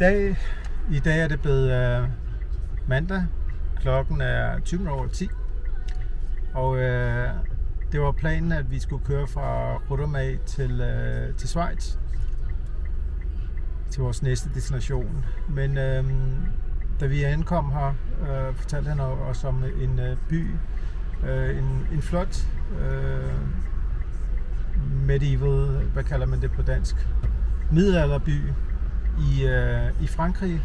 dag, i dag er det blevet øh, mandag. Klokken er 20 over 10. Og øh, det var planen, at vi skulle køre fra Rotterdam til, øh, til Schweiz. Til vores næste destination. Men øh, da vi ankom her, øh, fortalte han os om en øh, by, øh, en, en flot øh, medieval, hvad kalder man det på dansk, middelalderby i, øh, i Frankrig,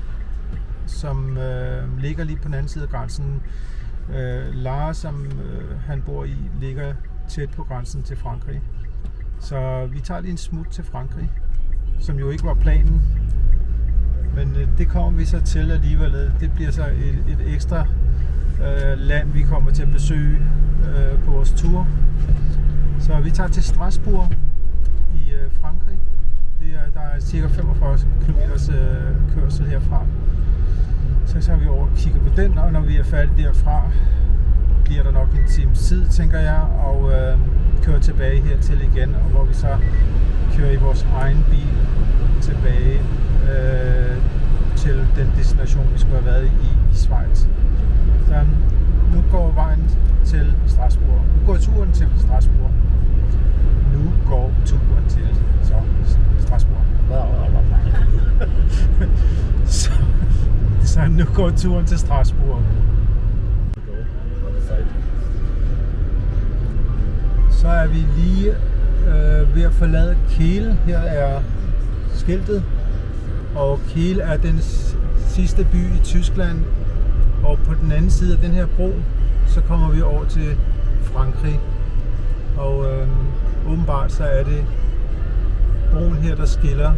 som øh, ligger lige på den anden side af grænsen. Øh, Lars, som øh, han bor i, ligger tæt på grænsen til Frankrig. Så vi tager lige en smut til Frankrig, som jo ikke var planen. Men øh, det kommer vi så til alligevel. Det bliver så et, et ekstra øh, land, vi kommer til at besøge øh, på vores tur. Så vi tager til Strasbourg i øh, Frankrig. Er, der er cirka 45 km øh, kørsel herfra. Så tager vi over og kigger på den, og når vi er færdige derfra, bliver der nok en times tid, tænker jeg, og øh, kører tilbage hertil igen, og hvor vi så kører i vores egen bil tilbage øh, til den destination, vi skulle have været i i Schweiz. Så øhm, nu går vejen til Strasbourg. Nu går turen til Strasbourg. Nu går turen til Strasbourg. så, så nu går turen til Strasbourg. Så er vi lige øh, ved at forlade Kiel. Her er skiltet. Og Kiel er den sidste by i Tyskland. Og på den anden side af den her bro, så kommer vi over til Frankrig. Og øh, åbenbart så er det broen her, der skiller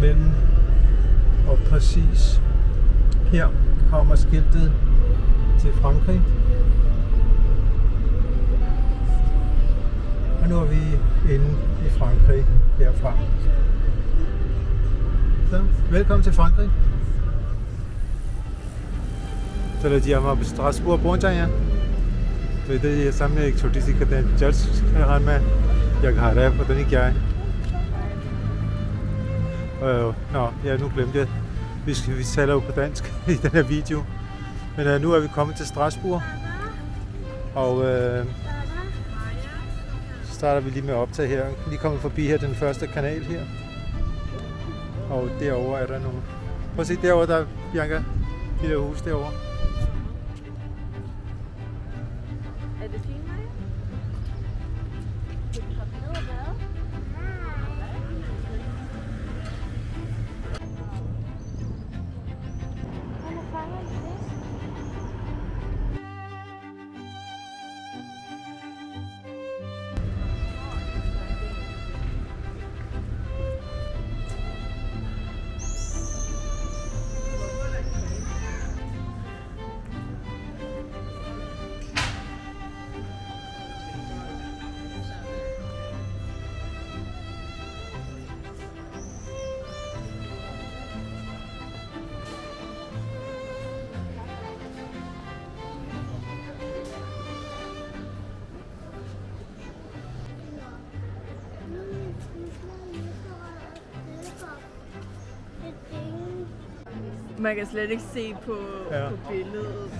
mellem og præcis her kommer skiltet til Frankrig. Og nu er vi inde i Frankrig herfra. Så, velkommen til Frankrig. चलो जी हम अब स्ट्रासबुर पहुंच आए हैं तो इधर ये सामने एक छोटी सी कहते हैं चर्च है खान में या घर है पता नहीं क्या है øh, Nå, ja, nu glemte jeg. Vi, skal, vi taler jo på dansk i den her video. Men øh, nu er vi kommet til Strasbourg. Og øh, så starter vi lige med at optage her. Lige kommet forbi her den første kanal her. Og derover er der nogle... Prøv at se, derovre der er Bianca. De der hus derovre. Er det fint, Man kan slet ikke se på, Ja. på billedet,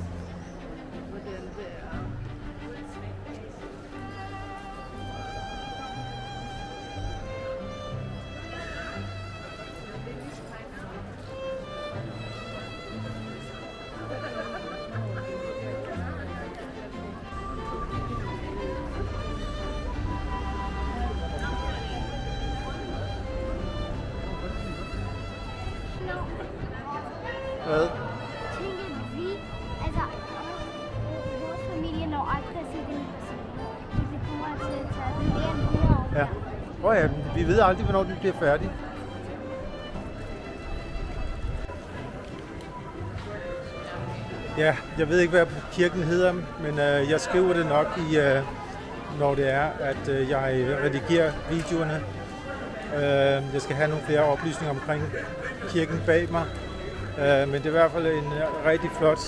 Ja. Åh ja, vi ved aldrig, hvornår den bliver færdig. Ja, jeg ved ikke, hvad kirken hedder, men øh, jeg skriver det nok i, øh, når det er, at øh, jeg redigerer videoerne. Øh, jeg skal have nogle flere oplysninger omkring kirken bag mig. Øh, men det er i hvert fald en øh, rigtig flot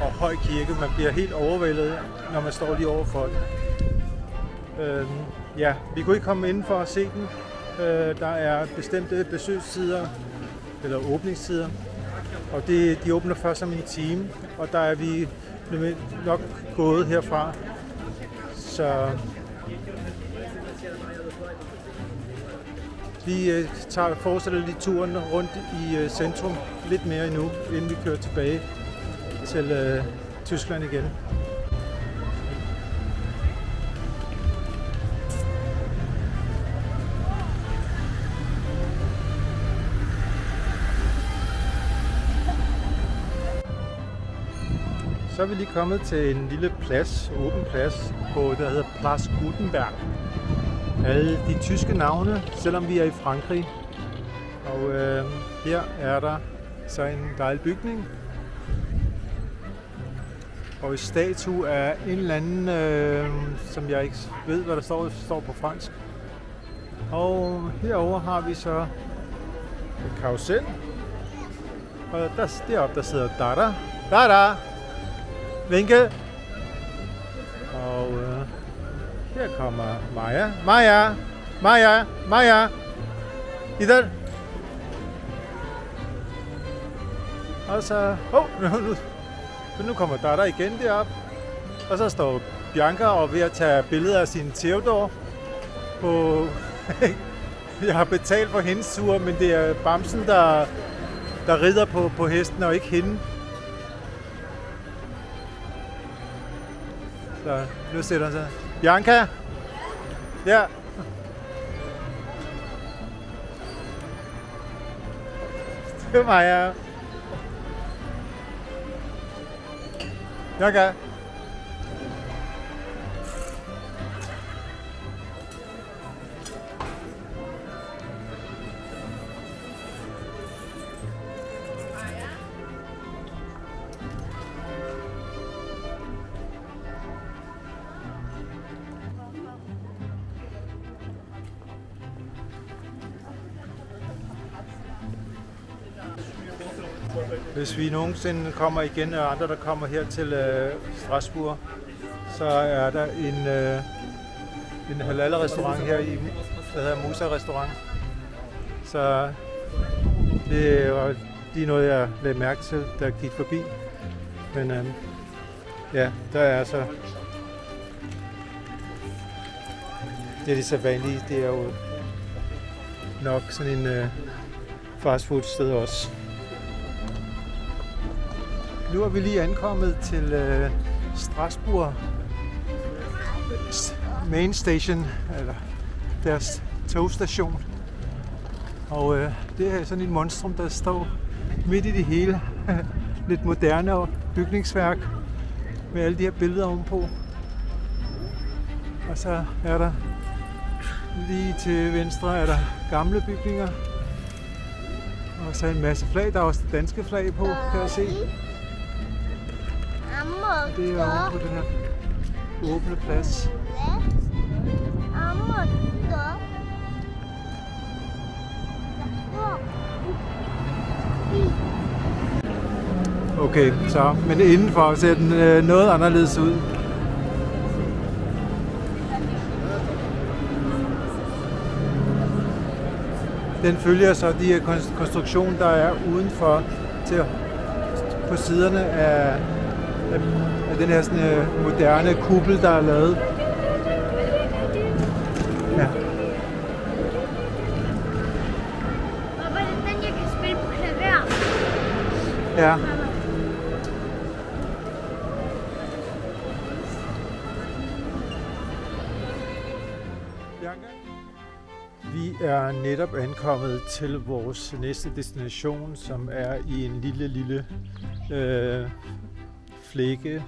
og høj kirke. Man bliver helt overvældet, når man står lige overfor den. Øh, ja, vi kunne ikke komme ind for at se den. Øh, der er bestemte besøgstider eller åbningstider. Og det, de åbner først om en time, og der er vi nok gået herfra. Så vi øh, tager, fortsætter lige turen rundt i øh, centrum lidt mere endnu, inden vi kører tilbage til øh, Tyskland igen. Så er vi lige kommet til en lille plads, åben plads, på der hedder Plads Gutenberg. Alle de tyske navne, selvom vi er i Frankrig. Og øh, her er der så en dejlig bygning. Og en statue af en eller anden, øh, som jeg ikke ved, hvad der står, står på fransk. Og herover har vi så en karusel. Og der, deroppe der sidder Dada. Dada! Vinke. Og øh, her kommer Maja. Maja! Maja! Maja! Ider! Og så... Åh, oh, nu, nu, nu kommer Dada igen derop. Og så står Bianca og ved at tage billeder af sin Theodor på... Jeg har betalt for hendes tur, men det er Bamsen, der, der rider på, på hesten, og ikke hende. Så nu sætter han sig. Bianca! Ja. Det er mig, ja. Bianca. Hvis vi nogensinde kommer igen, og andre der kommer her til øh, Strasbourg, så er der en, øh, en halal-restaurant her i, der hedder Musa Restaurant. Så det var lige noget, jeg lagde mærke til, da jeg gik forbi. Men øh, ja, der er altså... Det er det så vanlige, det er jo nok sådan en øh, fastfood sted også. Nu er vi lige ankommet til øh, Strasbourg Main Station, eller deres togstation. Og øh, det er sådan et monstrum, der står midt i det hele. Lidt moderne bygningsværk med alle de her billeder ovenpå. Og så er der lige til venstre er der gamle bygninger. Og så en masse flag. Der er også det danske flag på, kan jeg se. Det er oppe på den her åbne plads. Okay, så, men indenfor ser den øh, noget anderledes ud. Den følger så de her konstruktion, der er udenfor til på siderne af af, af den her sådan, øh, moderne kuppel, der er lavet. Ja. Papa, det den, jeg kan spille på klaver. Ja. Vi er netop ankommet til vores næste destination, som er i en lille, lille øh, flække,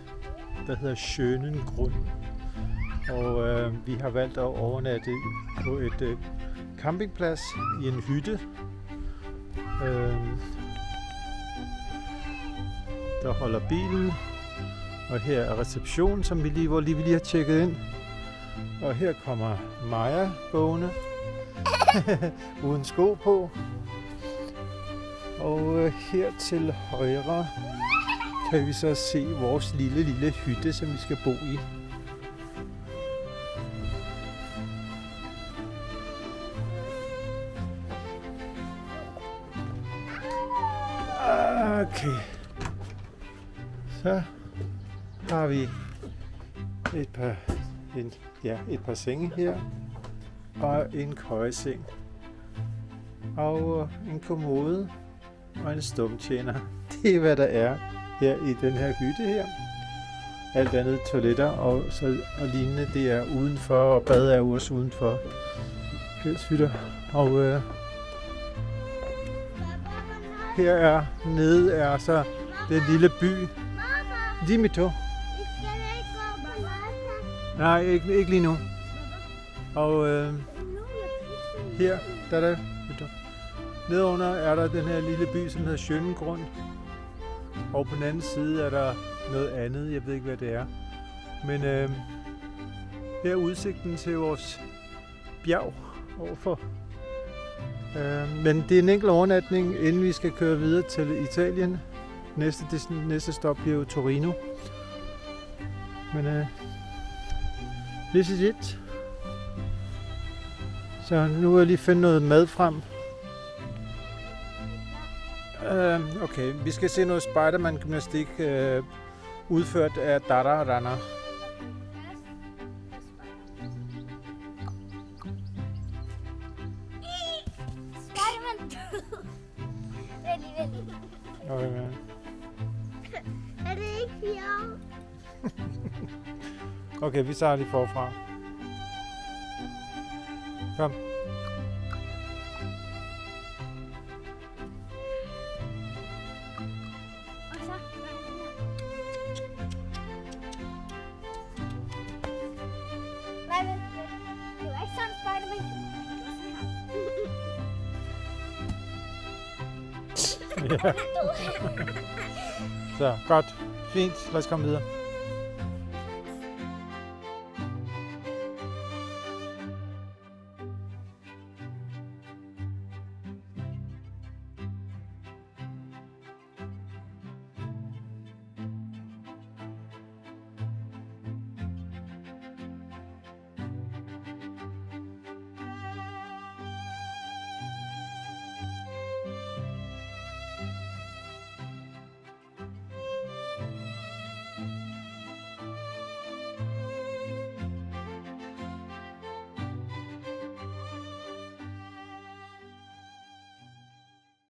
der hedder Schönengrund. Og øh, vi har valgt at overnatte på et øh, campingplads i en hytte. Øh, der holder bilen. Og her er receptionen, som vi lige, hvor lige, vi lige har tjekket ind. Og her kommer Maja gående. Uden sko på. Og øh, her til højre kan vi så se vores lille, lille hytte, som vi skal bo i. Okay. Så har vi et par, en, ja, et par senge her. Og en køjeseng. Og en kommode. Og en stumtjener. Det er hvad der er her i den her hytte her. Alt andet toiletter og, så, og lignende, det er udenfor, og bad er også udenfor. Fælleshytter. Og øh, her er nede er så den lille by. Dimito. Nej, ikke, ikke lige nu. Og øh, her, der er der, nedunder nedenunder er der den her lille by, som hedder Sjønengrund. Og på den anden side er der noget andet, jeg ved ikke, hvad det er. Men øh, her er udsigten til vores bjerg overfor. Øh, men det er en enkelt overnatning, inden vi skal køre videre til Italien. Næste, det, næste stop bliver jo Torino. Men øh, this is it. Så nu vil jeg lige finde noget mad frem. Uh, okay, vi skal se noget Spiderman-gymnastik uh, udført af Dara Rana. Okay. Er det ikke fjort? okay, vi starter lige forfra. Kom. Ja. Så, godt. Fint. Lad os komme videre.